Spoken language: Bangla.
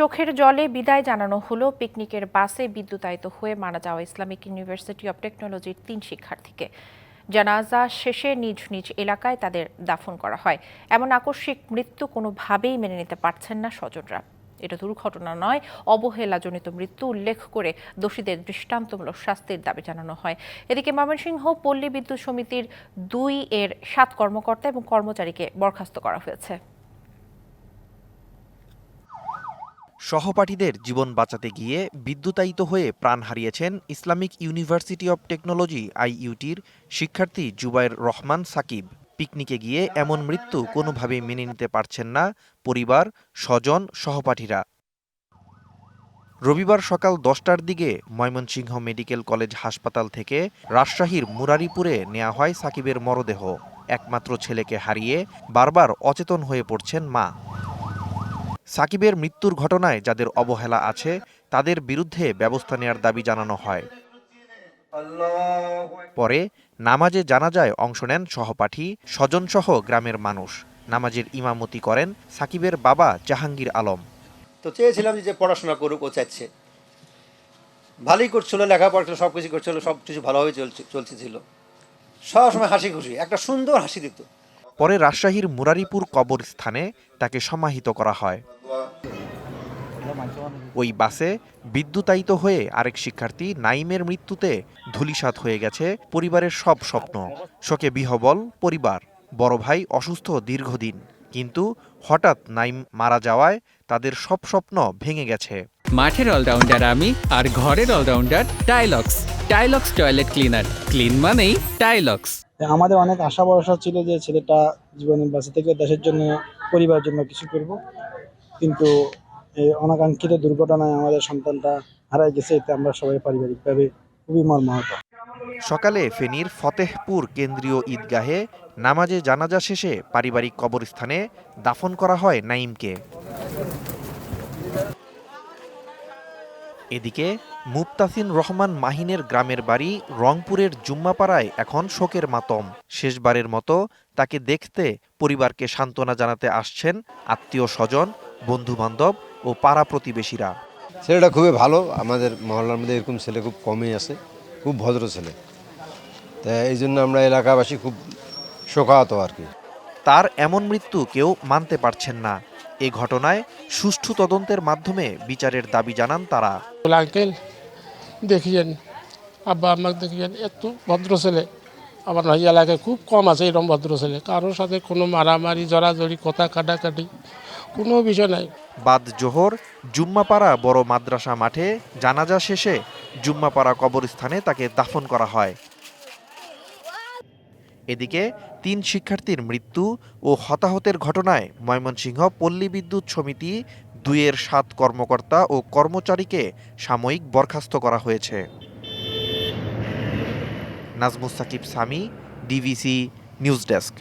চোখের জলে বিদায় জানানো হলো। পিকনিকের বাসে বিদ্যুতায়িত হয়ে মারা যাওয়া ইসলামিক ইউনিভার্সিটি অব টেকনোলজির তিন শিক্ষার্থীকে। জানাজা শেষে নিজ নিজ এলাকায় তাদের দাফন করা হয়। এমন আকস্মিক মৃত্যু কোনোভাবেই মেনে নিতে পারছেন না স্বজনরা। এটা দুর্ঘটনা নয়, অবহেলাজনিত মৃত্যু উল্লেখ করে দোষীদের দৃষ্টান্তমূলক শাস্তির দাবি জানানো হয়। এদিকে ময়মনসিংহ পল্লী বিদ্যুৎ সমিতির দুই এর সাত কর্মকর্তা এবং কর্মচারীকে বরখাস্ত করা হয়েছে। সহপাঠীদের জীবন বাঁচাতে গিয়ে বিদ্যুতায়িত হয়ে প্রাণ হারিয়েছেন ইসলামিক ইউনিভার্সিটি অব টেকনোলজি আইইউটির শিক্ষার্থী জুবাইর রহমান সাকিব। পিকনিকে গিয়ে এমন মৃত্যু কোনোভাবেই মেনে নিতে পারছেন না পরিবার, স্বজন, সহপাঠীরা। রবিবার সকাল দশটার দিকে ময়মনসিংহ মেডিকেল কলেজ হাসপাতাল থেকে রাজশাহীর মুরারিপুরে নেওয়া হয় সাকিবের মরদেহ। একমাত্র ছেলেকে হারিয়ে বারবার অচেতন হয়ে পড়ছেন মা। সাকিবের মৃত্যুর ঘটনায় যাদের অবহেলা আছে তাদের বিরুদ্ধে ব্যবস্থা নেওয়ার দাবি জানানো হয়। পরে নামাজে জানাজায় অংশ নেন সহপাঠী স্বজনসহ গ্রামের মানুষ। নামাজের ইমামতি করেন সাকিবের বাবা জাহাঙ্গীর আলম। তো চেয়েছিলাম যে পড়াশোনা করুক ও চাচ্ছে ভালোই করছিল লেখাপড়া সব কিছু করছিল সব কিছু ভালোভাবে চলছে চলতেছিল। সবসময় হাসি খুশি একটা সুন্দর হাসি দিত। পরে রাজশাহীর মুরারিপুর কবরস্থানে তাকে সমাহিত করা হয়। ওই বাসে বিদ্যুতায়িত হয়ে আরেক শিক্ষার্থী নাইমের মৃত্যুতে ধূলিসাৎ হয়ে গেছে পরিবারের সব স্বপ্ন। শোকে বিহবল পরিবার। বড় ভাই অসুস্থ দীর্ঘদিন। কিন্তু হঠাৎ নাইম মারা যাওয়ায় তাদের সব স্বপ্ন ভেঙে গেছে। মাঠের অলরাউন্ডার আমি আর ঘরের allrounder Tylox. Tylox toilet cleaner. Clean মানেই টাইলক্স। আমাদের অনেক আশা ভরসা ছিল যে ছেলেটা জীবনের বেঁচে থেকে দেশের জন্য পরিবারের জন্য কিছু করব। কিন্তু এই অনাকাঙ্ক্ষিত দুর্ঘটনায় আমাদের সন্তানটা হারাই গেছে, এতে আমরা সবাই পারিবারিকভাবে খুবই মর্মাহত। সকালে ফেনীর ফতেহপুর কেন্দ্রীয় ঈদগাহে নামাজে জানাজা শেষে পারিবারিক কবরস্থানে দাফন করা হয় নাইমকে এদিকে মুক্তাসিন রহমান মাহিনের গ্রামের বাড়ি রংপুরের জুম্মাপাড়ায় এখন শোকের মাতম। শেষবারের মতো তাকে দেখতে পরিবারকে সান্ত্বনা জানাতে আসছেন আত্মীয় স্বজন বন্ধু বান্ধব ও পাড়া প্রতিবেশীরা। ছেলেটা খুবই ভালো। আমাদের মহল্লার মধ্যে এরকম ছেলে খুব কমই আছে। খুব ভদ্র ছেলে। তাই এই জন্য আমরা এলাকাবাসী খুব শোকাহত আর কি। তার এমন মৃত্যু কেউ মানতে পারছেন না। এ ঘটনায় সুষ্ঠু তদন্তের মাধ্যমে বিচারের দাবি জানান তারা। আঙ্কেল দেখিয়েন আব্বা আমাকে দেখিয়েন এত ভদ্র ছেলে আমার ভাই এলাকায় খুব কম আছে এরকম ভদ্র ছেলে কারোর সাথে কোনো মারামারি জড়াজড়ি কথা কাটাকাটি কোনো বিষয় নাই। বাদ জোহর জুম্মাপাড়া বড় মাদ্রাসা মাঠে জানাজা শেষে জুম্মাপাড়া কবরস্থানে তাকে দাফন করা হয়। এদিকে তিন শিক্ষার্থীর মৃত্যু ও হতাহতের ঘটনায় ময়মনসিংহ পল্লী বিদ্যুৎ সমিতি দুইয়ের সাত কর্মকর্তা ও কর্মচারীকে সাময়িক বরখাস্ত করা হয়েছে। Nazmus Sakib, Sami DVC news desk.